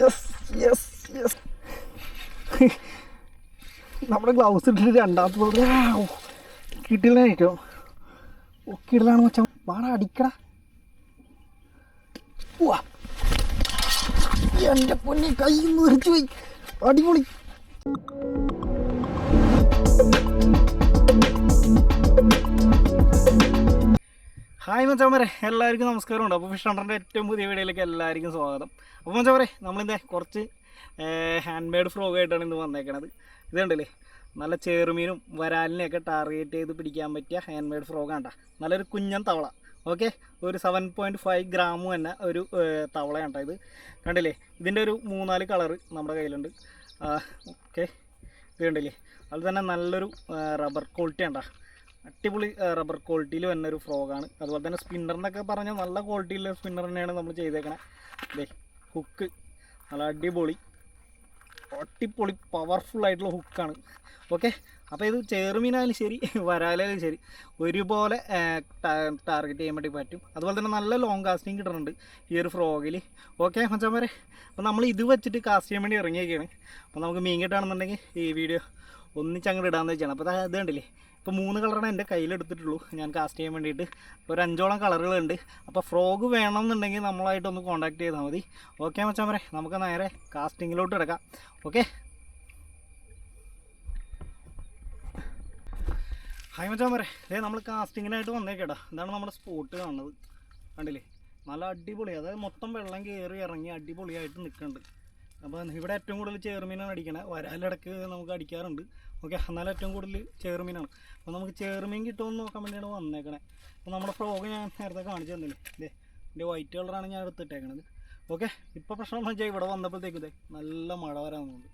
Yes yes yes നമ്മുടെ gloves ഇട്ടിട്ട് രണ്ടാമത്തെ കിട്ടില്ലായിട്ടോ കിടലാണ് മച്ചാൻ വാട അടിക്കടാ. ഉവ്വ. എന്റെ പൊന്നി കൈ മുറിച്ചു പോയി. അടിപൊളി. ഹായ് മച്ചാമരെ എല്ലാവർക്കും നമസ്കാരമുണ്ട്. അപ്പോൾ ഫിഷ് ഹണ്ടറിന്റെ ഏറ്റവും പുതിയ വീഡിയോയിലേക്ക് എല്ലാവർക്കും സ്വാഗതം. അപ്പോൾ മച്ചാമരെ നമ്മളിന്ന് കുറച്ച് ഹാൻഡ് മെയ്ഡ് ഫ്രോഗ് ആയിട്ടാണ് ഇന്ന് വന്നേക്കണത്. ഇതുണ്ടല്ലേ നല്ല ചേറുമീനും വരാലിനെയൊക്കെ ടാർഗറ്റ് ചെയ്ത് പിടിക്കാൻ പറ്റിയ ഹാൻഡ് മെയ്ഡ് ഫ്രോഗ് ആണ്ടാ. നല്ലൊരു കുഞ്ഞൻ തവള. ഓക്കെ? ഒരു സെവൻ പോയിന്റ് ഫൈവ് ഗ്രാം തന്നെ ഒരു തവളയാണ് ഇത്. കണ്ടില്ലേ? ഇതിന്റെ ഒരു മൂന്നാൽ കളറ് നമ്മുടെ കയ്യിലുണ്ട്. ഓക്കെ? ഇത് കണ്ടില്ലേ? തന്നെ നല്ലൊരു റബ്ബർ ക്വാളിറ്റി ഉണ്ടാ അടിപൊളി റബ്ബർ ക്വാളിറ്റിയിൽ വരുന്ന ഒരു ഫ്രോഗാണ് അതുപോലെ തന്നെ സ്പിന്നറിനൊക്കെ പറഞ്ഞാൽ നല്ല ക്വാളിറ്റിയിലുള്ള സ്പിന്നർ തന്നെയാണ് നമ്മൾ ചെയ്തേക്കണേ. ദേ ഹുക്ക് നല്ല അടിപൊളി. അടിപൊളി പവർഫുൾ ആയിട്ടുള്ള ഹുക്കാണ് ഓക്കെ അപ്പോൾ ഇത് ചേർമീനായാലും ശരി വരാലായാലും ശരി ഒരുപോലെ ടാർഗറ്റ് ചെയ്യാൻ വേണ്ടി പറ്റും. അതുപോലെ തന്നെ നല്ല ലോങ് കാസ്റ്റിംഗ് കിട്ടുന്നുണ്ട് ഈ ഒരു ഫ്രോഗിൽ ഓക്കെ മച്ചാൻ വരെ അപ്പോൾ നമ്മൾ ഇത് വെച്ചിട്ട് കാസ്റ്റ് ചെയ്യാൻ വേണ്ടി ഇറങ്ങിയൊക്കെയാണ് അപ്പോൾ നമുക്ക് മീൻ കിട്ടുകയാണെന്നുണ്ടെങ്കിൽ ഈ വീഡിയോ ഒന്നിച്ചങ്ങോട്ട് ഇടാമെന്ന് വെച്ചാണ്. അപ്പോൾ അത് കണ്ടില്ലേ? ഇപ്പോൾ മൂന്ന് കളറാണ് എന്റെ കയ്യിലെടുത്തിട്ടുള്ളൂ ഞാൻ കാസ്റ്റ് ചെയ്യാൻ വേണ്ടിയിട്ട്. ഒരു അഞ്ചോളം കളറുകളുണ്ട്. അപ്പോൾ ഫ്രോഗ് വേണമെന്നുണ്ടെങ്കിൽ നമ്മളായിട്ടൊന്ന് കോൺടാക്ട് ചെയ്താൽ മതി. ഓക്കെ മച്ചാൻ വരെ നമുക്ക് നേരെ കാസ്റ്റിങ്ങിലോട്ട് കിടക്കാം. ഓക്കെ ഹായ് വരെ ഏ നമ്മൾ കാസ്റ്റിങ്ങിനായിട്ട് വന്നേക്കേടാ. ഇതാണ് നമ്മുടെ സ്പോട്ട് കാണുന്നത്. കണ്ടില്ലേ? നല്ല അടിപൊളി. അതായത് മൊത്തം വെള്ളം കയറി ഇറങ്ങി അടിപൊളിയായിട്ട് നിൽക്കുന്നുണ്ട് അപ്പോൾ ഇവിടെ ഏറ്റവും കൂടുതൽ ചേർമീനാണ് അടിക്കണത് വരാലിടക്ക് നമുക്ക് അടിക്കാറുണ്ട്. ഓക്കെ എന്നാലും ഏറ്റവും കൂടുതൽ ചേർമീനാണ് അപ്പോൾ നമുക്ക് ചേർമീൻ കിട്ടുമെന്ന് നോക്കാൻ വേണ്ടിയാണ് വന്നേക്കണേ. അപ്പോൾ നമ്മുടെ ഫ്രോഗ് ഞാൻ നേരത്തെ കാണിച്ചു തന്നില്ലേ? ഇതേ എന്റെ വൈറ്റ് കളറാണ് ഞാൻ എടുത്തിട്ടേക്കണത്. ഓക്കെ ഇപ്പോൾ പ്രശ്നം എന്ന് വെച്ചാൽ ഇവിടെ വന്നപ്പോഴത്തേക്കും ഇതേ നല്ല മഴ വരാൻ തോന്നുന്നുണ്ട്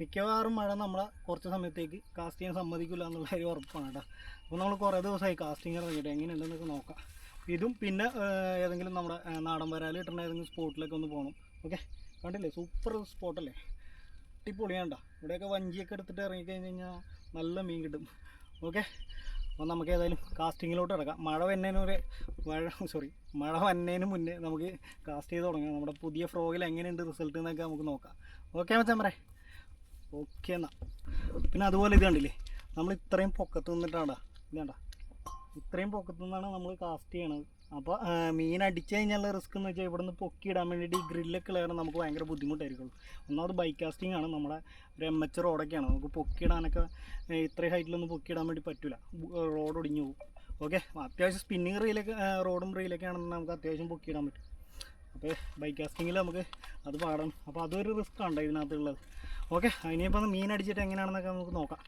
മിക്കവാറും മഴ നമ്മളെ കുറച്ച് സമയത്തേക്ക് കാസ്റ്റ് ചെയ്യാൻ സമ്മതിക്കില്ല എന്നുള്ള ഒരു ഉറപ്പാണ് കേട്ടോ അപ്പോൾ നമ്മൾ കുറേ ദിവസമായി കാസ്റ്റിംഗ് ഇറങ്ങിയിട്ട് എങ്ങനെയുണ്ടെന്നൊക്കെ നോക്കാം. ഇതും പിന്നെ ഏതെങ്കിലും നമ്മുടെ നാടൻ വരാൽ കിട്ടുന്ന ഏതെങ്കിലും സ്പോട്ടിലേക്ക് ഒന്ന് പോകണം ഓക്കെ കണ്ടില്ലേ? സൂപ്പർ സ്പോട്ടല്ലേ അടിപൊളിയാണ്ട ഇവിടെയൊക്കെ വഞ്ചിയൊക്കെ എടുത്തിട്ട് ഇറങ്ങിക്കഴിഞ്ഞ് കഴിഞ്ഞാൽ നല്ല മീൻ കിട്ടും. ഓക്കെ അപ്പോൾ നമുക്ക് ഏതായാലും കാസ്റ്റിങ്ങിലോട്ട് ഇറക്കാം മഴ വന്നതിന് ഒരു മഴ സോറി മഴ വന്നതിന് മുന്നേ നമുക്ക് കാസ്റ്റ് ചെയ്ത് തുടങ്ങാം. നമ്മുടെ പുതിയ ഫ്രോഗിൽ എങ്ങനെയുണ്ട് റിസൾട്ട് എന്നൊക്കെ നമുക്ക് നോക്കാം. ഓക്കെ മച്ചാൻ പറ ഓക്കെ എന്നാ. പിന്നെ അതുപോലെ ഇത് കണ്ടില്ലേ? നമ്മൾ ഇത്രയും പൊക്കത്ത് നിന്നിട്ടാണ്ടാ ഇതാണ്ടാ ഇത്രയും പൊക്കത്തു നിന്നാണ് നമ്മൾ കാസ്റ്റ് ചെയ്യണത്. അപ്പോൾ മീൻ അടിച്ചു കഴിഞ്ഞാൽ റിസ്ക് എന്ന് വെച്ചാൽ ഇവിടെ നിന്ന് പൊക്കിയിടാൻ വേണ്ടിയിട്ട് ഈ ഗ്രില്ലൊക്കെ കയറാൻ നമുക്ക് ഭയങ്കര ബുദ്ധിമുട്ടായിരിക്കുള്ളൂ. ഒന്നാമത് ബൈക്ക് കാസ്റ്റിംഗ് ആണ്. നമ്മുടെ ഒരു എം എച്ച് റോഡൊക്കെയാണ്. നമുക്ക് പൊക്കിയിടാനൊക്കെ ഇത്രയും ഹൈറ്റിലൊന്നും പൊക്കിയിടാൻ വേണ്ടി പറ്റില്ല റോഡ് ഒടിഞ്ഞു പോകും. ഓക്കെ അത്യാവശ്യം സ്പിന്നിങ് റീലൊക്കെ റോഡും റീലൊക്കെ ആണെന്ന് നമുക്ക് അത്യാവശ്യം പൊക്കിയിടാൻ പറ്റും. അപ്പോൾ ബൈക്ക് കാസ്റ്റിങ്ങിൽ നമുക്ക് അത് പാടണം. അപ്പോൾ അതൊരു റിസ്ക് ആണ് ഇതിനകത്തുള്ളത്. ഓക്കെ അതിനിപ്പോൾ മീൻ അടിച്ചിട്ട് എങ്ങനെയാണെന്നൊക്കെ നമുക്ക് നോക്കാം.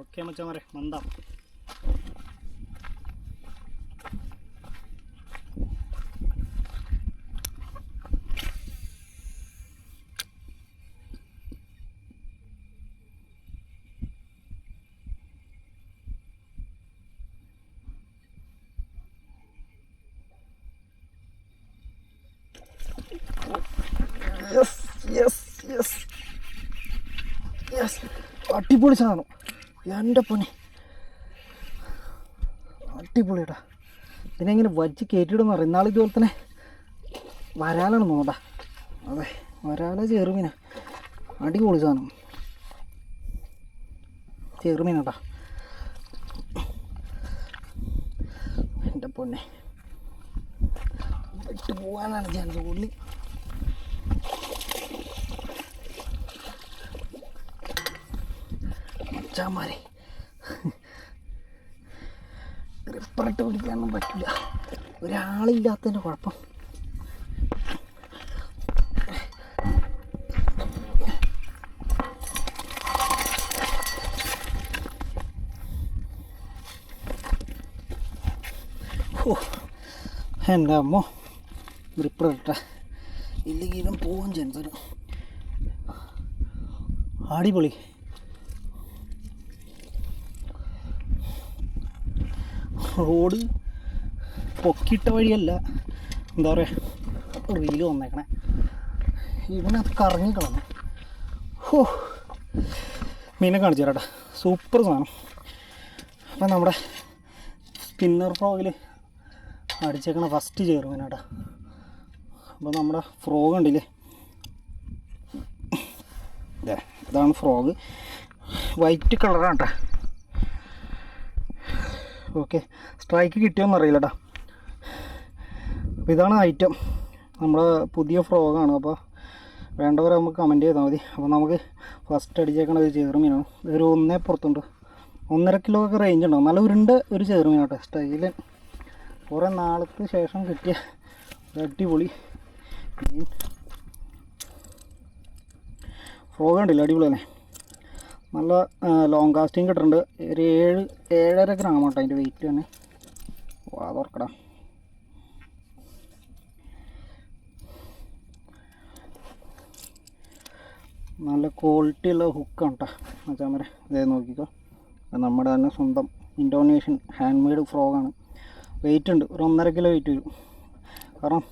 ഓക്കെ മച്ചന്മാരെ? മന്ദാം. യെസ് യെസ് യെസ് യെസ് അടിപൊളി സാധനം. എന്റെ പൊന്നെ. അടിപൊളിയടാ. ഇതിനെങ്ങനെ വച്ച് കയറ്റിയിടുന്ന പറയും. ഇന്നാൾ ഇതുപോലെ തന്നെ വരാലാണ് നോണ്ടാ അതെ വരാല ചെറുമീന. അടിപൊളി സാധനം. ചെറുമീനട്ടാ എന്റെ പൊന്നെ. വിട്ടു പോകാനാണ് ചാൻസ് കൂടുതൽ മച്ചാമാരെ ഗ്രിപ്പറിട്ട് പിടിക്കാനൊന്നും പറ്റില്ല ഒരാളില്ലാത്തതിന്റെ കുഴപ്പം. എന്റെ അമ്മോ ഗ്രിപ്പറിട്ട ഇല്ലെങ്കിലും പോവും ചാൻസ് അടിപൊളി. റോഡ് പൊക്കിയിട്ട വഴിയല്ല. എന്താ പറയുക റീൽ വന്നേക്കണേ. അത് കറങ്ങി കളഞ്ഞു. ഹോ. മീനെ കാണിച്ചു തരാട്ടാ സൂപ്പർ സാധനം. അപ്പം നമ്മുടെ സ്പിന്നർ ഫ്രോഗിൽ അടിച്ചേക്കണ ഫസ്റ്റ് ചേർമീനാട്ടാ അപ്പോൾ നമ്മുടെ ഫ്രോഗ് ഉണ്ടില്ലേ ഇതാണ് ഫ്രോഗ് വൈറ്റ് കളറാണ് കേട്ടോ. ഓക്കെ. സ്ട്രൈക്ക് കിട്ടിയോന്ന് അറിയില്ല കേട്ടോ അപ്പോൾ ഇതാണ് ഐറ്റം നമ്മുടെ പുതിയ ഫ്രോഗാണ് അപ്പോൾ വേണ്ടവർ നമുക്ക് കമന്റ് ചെയ്താൽ മതി. അപ്പോൾ നമുക്ക് ഫസ്റ്റ് അടിച്ചേക്കണ ഒരു ചേറുമീനാണ് ഒരു ഒന്നേ പുറത്തുണ്ട്. ഒന്നര കിലോ ഒക്കെ റേഞ്ച് ഉണ്ടാവും നല്ല ഉരുണ്ട് ഒരു ചേറുമീനാട്ടെ സ്റ്റൈലൻ കുറേ നാളത്ത് ശേഷം കിട്ടിയ അടിപൊളി മീൻ. ഫ്രോഗ് ഉണ്ടല്ലോ അടിപൊളി തന്നെ നല്ല ലോങ് കാസ്റ്റിങ് കിട്ടുന്നുണ്ട് ഒരു ഏഴ് ഏഴര ഗ്രാം കേട്ടോ അതിന്റെ വെയിറ്റ് തന്നെ. വാ തുറക്കടാ നല്ല ക്വാളിറ്റി ഉള്ള ഹുക്കാണ് കേട്ടോ മച്ചാമരെ ഇതേ നോക്കിക്കോ. നമ്മുടെ തന്നെ സ്വന്തം ഇൻഡോനേഷ്യൻ ഹാൻഡ് മെയ്ഡ് ഫ്രോഗാണ് വെയിറ്റ് ഉണ്ട്. ഒരു ഒന്നര കിലോ വെയിറ്റ് വരും. കാരണം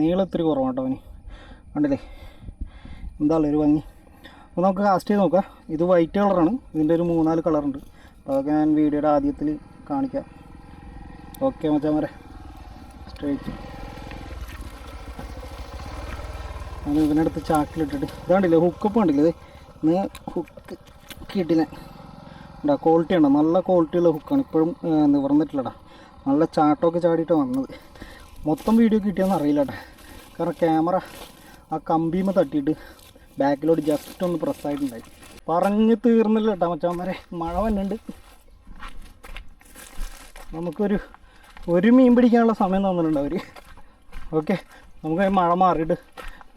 നീളം ഇത്തിരി കുറവാണ് കേട്ടോ അവന്. കണ്ടില്ലേ? എന്താണല്ലോ ഒരു ഭംഗി? അപ്പോൾ നമുക്ക് കാസ്റ്റ് ചെയ്ത് നോക്കാം. ഇത് വൈറ്റ് കളറാണ് ഇതിന്റെ ഒരു മൂന്നാൽ കളറുണ്ട് അപ്പോൾ അതൊക്കെ ഞാൻ വീഡിയോയുടെ ആദ്യത്തിൽ കാണിക്കാം. ഓക്കെ മച്ചാമരെ. സ്ട്രേറ്റ് ഞാൻ ഇതിനടുത്ത് ചാക്കിലിട്ടിട്ട് ഇതാണ്ടില്ലേ ഹുക്കപ്പ് കണ്ടില്ലേ ഇത്? ഇന്ന് ഹുക്ക് കിട്ടില്ല ഉണ്ടാ ക്വാളിറ്റി ഉണ്ടോ? നല്ല ക്വാളിറ്റിയുള്ള ഹുക്കാണ് ഇപ്പോഴും നിവർന്നിട്ടില്ലടാ. നല്ല ചാട്ടമൊക്കെ ചാടിയിട്ട് വന്നത്. മൊത്തം വീഡിയോ കിട്ടിയെന്ന് അറിയില്ല കേട്ടോ കാരണം ക്യാമറ ആ കമ്പിമ തട്ടിയിട്ട് ബാക്കിലോട്ട് ജസ്റ്റ് ഒന്ന് പ്രസ്സായിട്ടുണ്ടായി പറഞ്ഞ് തീർന്നില്ല കേട്ടോ മച്ചാന്മാരെ മഴ വന്നുണ്ട്. നമുക്കൊരു ഒരു മീൻ പിടിക്കാനുള്ള സമയം തന്നിട്ടുണ്ട് അവർ ഓക്കെ നമുക്ക് മഴ മാറിയിട്ട്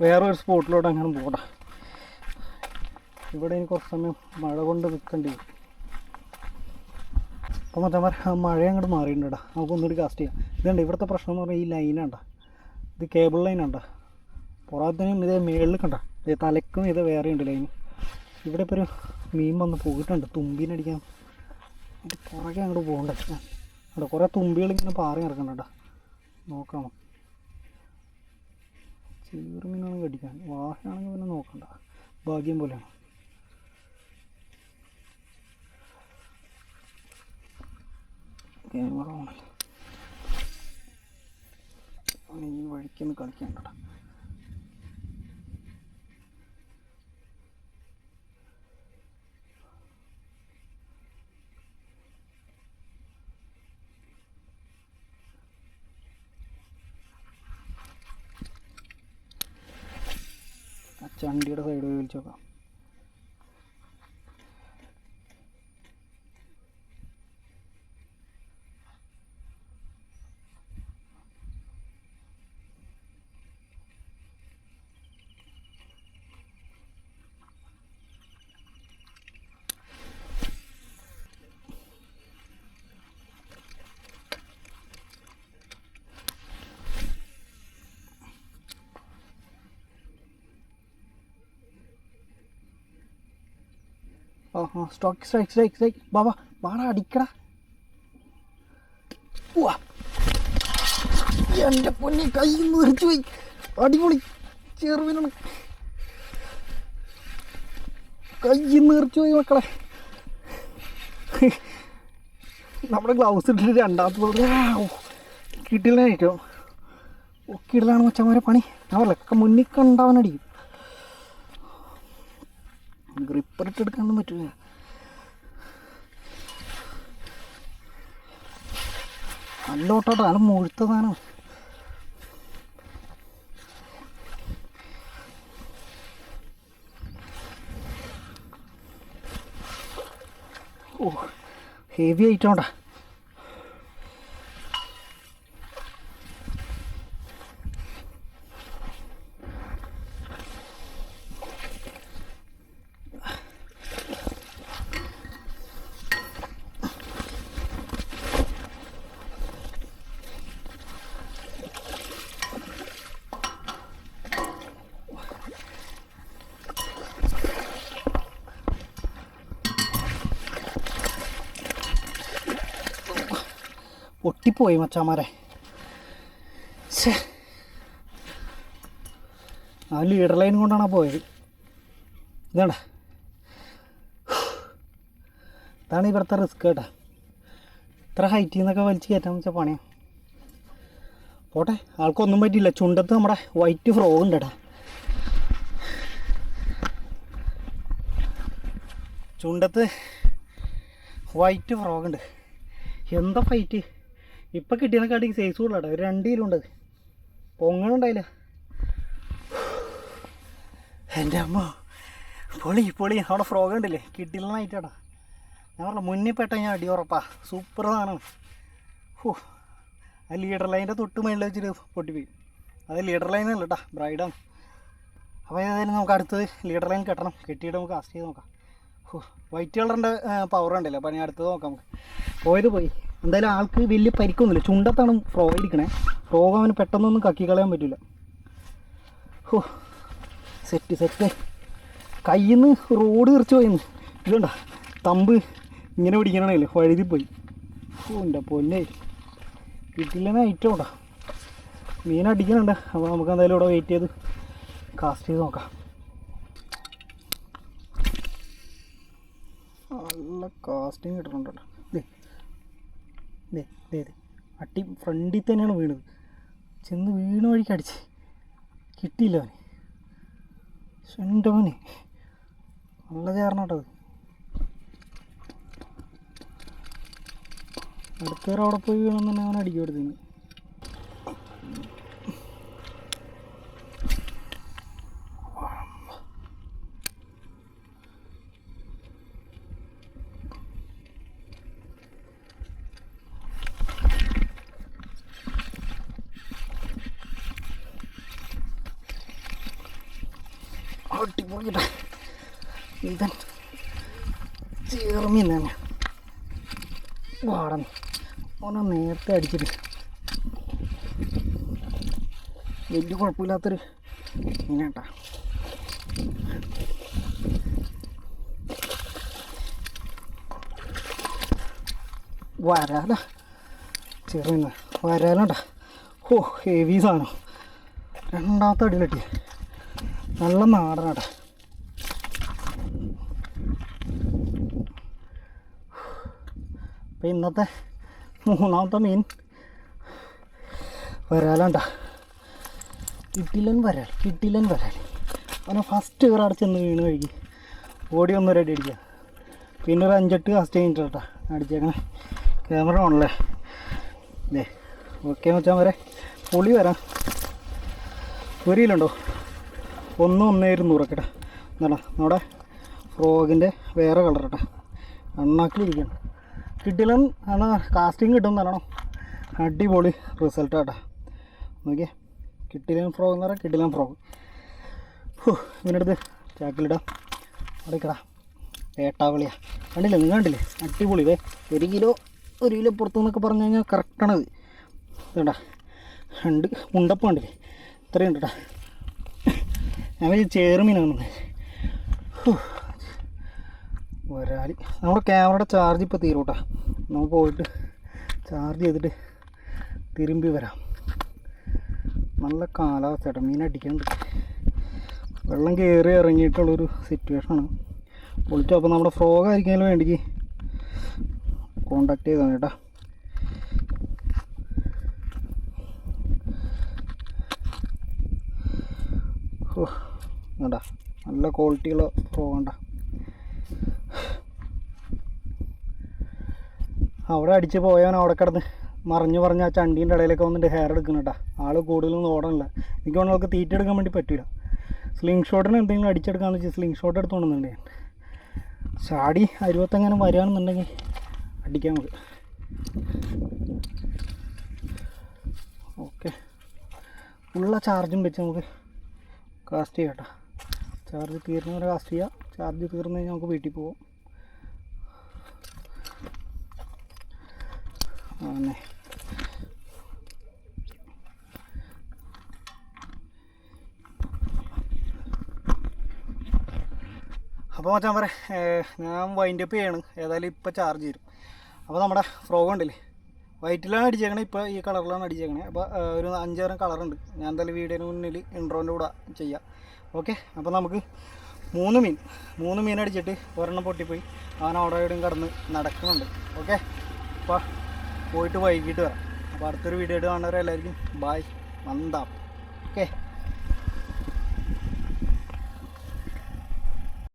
വേറെ ഒരു സ്പോട്ടിലോട്ട് അങ്ങനെ പോകണം ഇവിടെ ഇനി കുറച്ച് സമയം മഴ കൊണ്ട് നിൽക്കേണ്ടി വരും. അപ്പോൾ മറ്റന്മാർ ആ മഴ അങ്ങോട്ട് മാറിയിട്ടുണ്ടാ നമുക്ക് ഒന്നുകൂടി കാസ്റ്റ് ചെയ്യാം. ഇതുണ്ട് ഇവിടുത്തെ പ്രശ്നം എന്ന് പറഞ്ഞാൽ ഈ ലൈനാണ്ട ഇത് കേബിൾ ലൈനാണ്ട പുറത്തിനും ഇതേ മേളിൽ കണ്ട തലക്കും ഇത് വേറെ ഉണ്ട് ലൈൻ ഇവിടെ ഇപ്പോൾ ഒരു മീൻ വന്ന് പോയിട്ടുണ്ട് തുമ്പീനടിക്കാൻ. ഇത് പുറകെ അങ്ങോട്ട് പോകണ്ട. അവിടെ കുറേ തുമ്പികൾ ഇങ്ങനെ പാറി ഇറക്കണ്ട നോക്കണം. ചീറുമീനാണ് കടിക്കാൻ വാഹനാണെങ്കിൽ പിന്നെ നോക്കണ്ട. ഭാഗ്യം പോലെയാണ്. ക്യാമറ ഓണല്ല ഈ വഴിക്കൊന്ന് കളിക്കാൻ ആ ചണ്ടിയുടെ സൈഡ് വലിച്ചു നോക്കാം. ആ സ്റ്റോക്ക് സ്ട്രൈക്ക് സ്ട്രൈക്ക് സ്ട്രൈക്ക് ബാബാ വാടാ അടിക്കടാ. ഉവ്വ. എന്റെ പൊന്നി കൈ നിറച്ചു പോയി. അടിപൊളി ചെറുവിനാണ് കൈ നിറച്ചു പോയി മക്കളെ. നമ്മുടെ ഗ്ലൗസ് ഇട്ടിട്ട് രണ്ടാമത്തെ പോലെ ഒക്കെ ഇടലാണ് മച്ചന്മാരെ പണി. ഞാൻ പറയല മുന്നിൽ കണ്ടവനടിക്കും ഗ്രിപ്പർ ഇട്ടെടുക്കാനൊന്നും പറ്റില്ല നല്ല ഓട്ടോട്ടോ നല്ല മുഴുത്ത സാധനം. ഓ ഹെവി ആയിട്ടോണ്ടാ പൊട്ടിപ്പോയി മച്ചാമാരെ. ആ ലീഡർ ലൈൻ കൊണ്ടാണ് പോയത്. ഇതാണ്. ഇതാണ് ഇവിടുത്തെ റിസ്ക് കേട്ടാ. ഇത്ര ഹൈറ്റിൽ നിന്നൊക്കെ വലിച്ച് കയറ്റാന്ന് വെച്ചാൽ പണിയാ. പോട്ടെ ആൾക്കൊന്നും പറ്റിയില്ല. ചുണ്ടത്ത് നമ്മുടെ വൈറ്റ് ഫ്രോഗ് ഉണ്ട് ചുണ്ടത്ത് വൈറ്റ് ഫ്രോഗ് ഉണ്ട്. എന്താ ഫൈറ്റ് ഇപ്പം കിട്ടിയതിനെക്കാട്ടി സൈസ് കൂടുതലാട്ടോ. ഒരു രണ്ട് കിലോ ഉണ്ട് പൊങ്ങണുണ്ടായില്ല. എന്റെ അമ്മ പൊളി പൊളി. അവിടെ ഫ്രോഗ് ഉണ്ടല്ലേ? നൈറ്റാടാ ഞാൻ പറഞ്ഞു മുന്നിൽ പെട്ട ഞാൻ അടി ഉറപ്പാ. സൂപ്പർ സാധനമാണ് ഹോ. ആ ലീഡർ ലൈന്റെ തൊട്ട് മേളിൽ വെച്ചിട്ട് പൊട്ടിപ്പോയി. അത് ലീഡർ ലൈൻ അല്ല കേട്ടാ ബ്രൈഡാണ് അപ്പോൾ ഏതായാലും നമുക്ക് അടുത്തത് ലീഡർ ലൈൻ കെട്ടണം. കെട്ടിയിട്ട് നമുക്ക് കാസ്റ്റ് ചെയ്ത് നോക്കാം. വൈറ്റ് കളറിന്റെ പവർ ഉണ്ടല്ലോ. അപ്പം ഞാൻ അടുത്തത് നോക്കാം നമുക്ക്. പോയത് പോയി. എന്തായാലും ആൾക്ക് വലിയ പരിക്കൊന്നുമില്ല. ചുണ്ടത്താണ് ഫ്രോ ഇരിക്കണേ. ഫ്രോഗ് അവന് പെട്ടെന്നൊന്നും കക്കി കളയാൻ പറ്റില്ല ഹോ സെറ്റ് സെറ്റ് കയ്യിൽ നിന്ന് റോഡ് തീർച്ച പോയിന്ന്. ഇതുണ്ട? തമ്പ് ഇങ്ങനെ പിടിക്കണല്ലേ വഴുതി പോയി. ഓ എന്റെ പൊന്നെ. കിട്ടില്ലെന്ന് ഐറ്റം ഉണ്ടോ? മീൻ അടിക്കണുണ്ട്. അപ്പോൾ നമുക്ക് എന്തായാലും ഇവിടെ വെയിറ്റ് ചെയ്ത് കാസ്റ്റ് ചെയ്ത് നോക്കാം. നല്ല കാസ്റ്റിങ് ദേ ദേ ദേ അട്ടി ഫ്രണ്ടിൽ തന്നെയാണ് വീണത്. ചെന്ന് വീണ വഴിക്ക് അടിച്ച്. കിട്ടിയില്ല അവന്. എന്റെ നല്ല ചേർന്ന കേട്ടോ അത് അവിടെ പോയി വീണെന്ന് തന്നെ അവൻ അടിക്കും എടുത്തിന് അടിപൊളിയിട്ടാ ഇതൻ ചേർമീൻ നേരത്തെ അടിച്ചിട്ട് വലിയ കുഴപ്പമില്ലാത്തൊരു മീനാട്ടാ. വരാല. ചെറിയ വരാലോട്ടാ ഓ ഹെവി സാധനം. രണ്ടാമത്തെ അടിയിലെട്ടി നല്ല നാടനാട്ടാ അപ്പം ഇന്നത്തെ മൂന്നാമത്തെ മീൻ വരാലണ്ട. കിട്ടില്ലൻ വരാൽ കിട്ടില്ലൻ വരാൽ അവനെ ഫസ്റ്റ് കയറാടെ ചെന്ന് വീണ് കഴുകി ഓടി ഒന്ന് റെഡി അടിക്കുക പിന്നെ ഒരു അഞ്ചെട്ട് കാസ്റ്റ് കഴിഞ്ഞിട്ട് അടിച്ചേക്കണേ. ക്യാമറ ഓണല്ലേ ദേ ഓക്കെ വെച്ചാൽ വരെ പുളി വരാം. ഒരു കിലുണ്ടോ ഒന്ന് ഒന്ന് ഇരുന്നൂറൊക്കെ എന്നാടാ നമ്മുടെ ഫ്രോഗിന്റെ വേറെ കളർ കേട്ടോ അണ്ണാക്കിലിരിക്കണം കിട്ടില്ല ആണ് കാസ്റ്റിംഗ് കിട്ടും എന്നാണോ അടിപൊളി റിസൾട്ട് കേട്ടോ നോക്കിയേ കിട്ടിയിലും ഫ്രോഗ് എന്ന് പറയാം കിട്ടിയിലും ഫ്രോഗ് ഇവനടുത്ത് ചാക്കിലിടാം അവിടെ കിടാ ഏട്ടാവളിയാ കണ്ടില്ലേ നിങ്ങൾ കണ്ടില്ലേ? അടിപൊളി ഇതേ ഒരു കിലോ ഒരു കിലോ പുറത്തു നിന്നൊക്കെ പറഞ്ഞു കഴിഞ്ഞാൽ കറക്റ്റാണത് ഇതേണ്ട രണ്ട് മുണ്ടപ്പം കണ്ടില്ലേ? ഇത്രയും ഉണ്ട് കേട്ടോ ഞാൻ വലിയ ചേറുമീനാണെന്ന് ഒരാളി. നമ്മുടെ ക്യാമറയുടെ ചാർജ് ഇപ്പോൾ തീരൂട്ടാ. നമുക്ക് പോയിട്ട് ചാർജ് ചെയ്തിട്ട് തിരുമ്പി വരാം. നല്ല കാലാവസ്ഥ മീൻ അടിക്കുന്നുണ്ട് വെള്ളം കയറി ഇറങ്ങിയിട്ടുള്ളൊരു സിറ്റുവേഷനാണ് പൊളിച്ചു അപ്പോൾ നമ്മുടെ ഫ്രോഗ് ആയിരിക്കാനും വേണ്ടിക്ക് കോണ്ടാക്ട് ചെയ്താണ് കേട്ടോ ഓ വേണ്ട നല്ല ക്വാളിറ്റിയുള്ള പ്രോ കണ്ട. അവിടെ അടിച്ച് പോയവൻ അവിടെ കിടന്ന് മറിഞ്ഞു പറഞ്ഞ് ആ ചണ്ടീന്റെ ഇടയിലൊക്കെ വന്നിട്ട് ഹെയർ എടുക്കുന്നുണ്ടാ ആൾ കൂടുതലൊന്നും ഓടണില്ല. എനിക്ക് വേണമെങ്കിൽ തീറ്റ എടുക്കാൻ വേണ്ടി പറ്റില്ല സ്ലിംഗ് ഷോട്ടിന് എന്തെങ്കിലും അടിച്ചെടുക്കാന്ന് വെച്ചാൽ സ്ലിംഗ് ഷോട്ട് എടുത്തോണ്ടെന്നുണ്ട് ഞാൻ. ചാടി അരുപത്തെങ്ങനെ വരികയാണെന്നുണ്ടെങ്കിൽ അടിക്കാൻ നമുക്ക്. ഓക്കെ ഉള്ള ചാർജും വെച്ച് നമുക്ക് കാസ്റ്റ് ചെയ്യാം കേട്ടോ. ചാർജ് തീർന്നവരെ കാസ്റ്റ് ചെയ്യാം ചാർജ് തീർന്നു കഴിഞ്ഞാൽ നമുക്ക് വീട്ടിൽ പോവാം. അങ്ങനെ അപ്പോൾ മച്ചാൻ പറ ഞാൻ വൈൻഡ് അപ്പ് ചെയ്യാണ്. ഏതായാലും ഇപ്പോൾ ചാർജ് ചെയ്യും അപ്പോൾ നമ്മുടെ ഫ്രോഗ് ഉണ്ടല്ലേ? വൈറ്റിലാണ് അടിച്ചേക്കണേ ഇപ്പോൾ ഈ കളറിലാണ് അടിച്ചേക്കണേ. അപ്പോൾ ഒരു അഞ്ചാറ് കളറുണ്ട് ഞാൻ എന്തായാലും വീഡിയോന് മുന്നിൽ ഇൻട്രോന്റെ കൂടെ ചെയ്യാം. ഓക്കെ അപ്പോൾ നമുക്ക് മൂന്ന് മീൻ മൂന്ന് മീൻ അടിച്ചിട്ട് ഒരെണ്ണം പൊട്ടിപ്പോയി. അവൻ അവിടെ എവിടെയും കടന്ന് നടക്കുന്നുണ്ട്. ഓക്കെ അപ്പോൾ പോയിട്ട് വൈകിട്ട് വരാം. അപ്പോൾ അടുത്തൊരു വീഡിയോ ആയിട്ട് കാണുന്നവരെല്ലാവർക്കും ബായ് നന്ദാം ഓക്കെ.